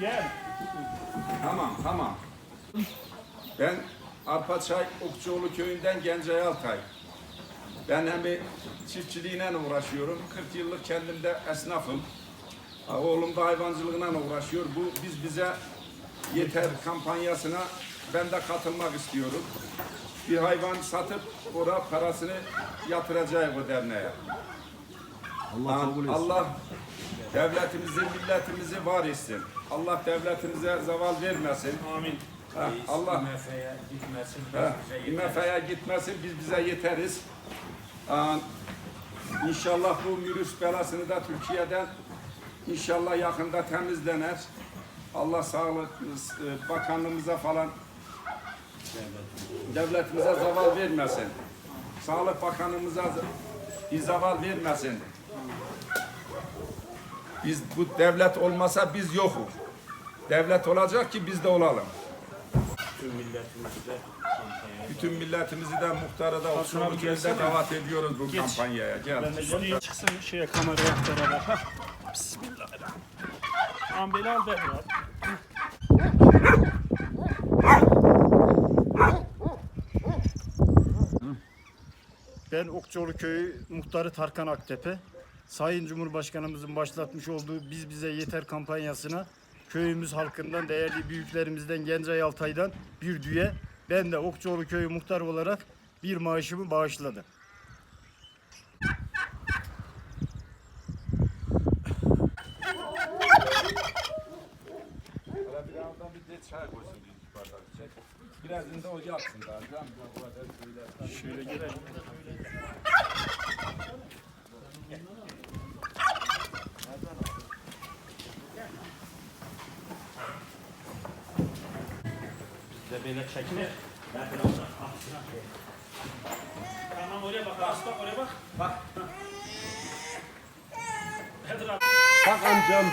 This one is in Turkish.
Gel. Tamam, tamam. Ben Arpaçay Okçuoğlu köyünden Gencay Altay. Ben hem bir çiftçiliğine uğraşıyorum. 40 yıllık kendimde esnafım. Oğlum da hayvancılığına uğraşıyor. Bu biz bize yeter kampanyasına ben de katılmak istiyorum. Bir hayvan satıp oraya parasını yatıracağız o derneğe. Allah kabul etsin. Allah devletimizi, milletimizi var etsin. Allah devletimize zeval vermesin. Amin. Ha, Allah MF'ye gitmesin. yeter. IMF'ye gitmesin, biz bize yeteriz. Ha, İnşallah bu virüs belasını da Türkiye'den inşallah yakında temizlenir. Allah sağlık e, bakanlığımıza falan devletimize zeval vermesin. Sağlık bakanımıza bir zeval vermesin. Biz bu devlet olmasa biz yokuz. Devlet olacak ki biz de olalım. Milletimize kampanya. Bütün milletimizi de muhtarı da olsun abi köyde davet ediyoruz bu Geç. kampanyaya. Gel. Ben de üstüne çıksın şeye kameraya beraber. Bismillahirrahmanirrahim. Ambeli al Bedir abi. Ben Okçuoğlu Köyü muhtarı Tarkan Aktepe. Sayın Cumhurbaşkanımızın başlatmış olduğu Biz Bize Yeter kampanyasına köyümüz halkından, değerli büyüklerimizden, Gencay Altay'dan bir düye. Ben de Okçuoğlu Köyü muhtarı olarak bir maaşımı bağışladım. Hala bir yandan bir de çay koysun bir bardak çay. Birazını da o yaksın daha. Can bu kadar böyle. Şöyle gelelim. Bize böyle çekilir. Tamam oraya bak. Aslan oraya bak. Bak. Bak amcam.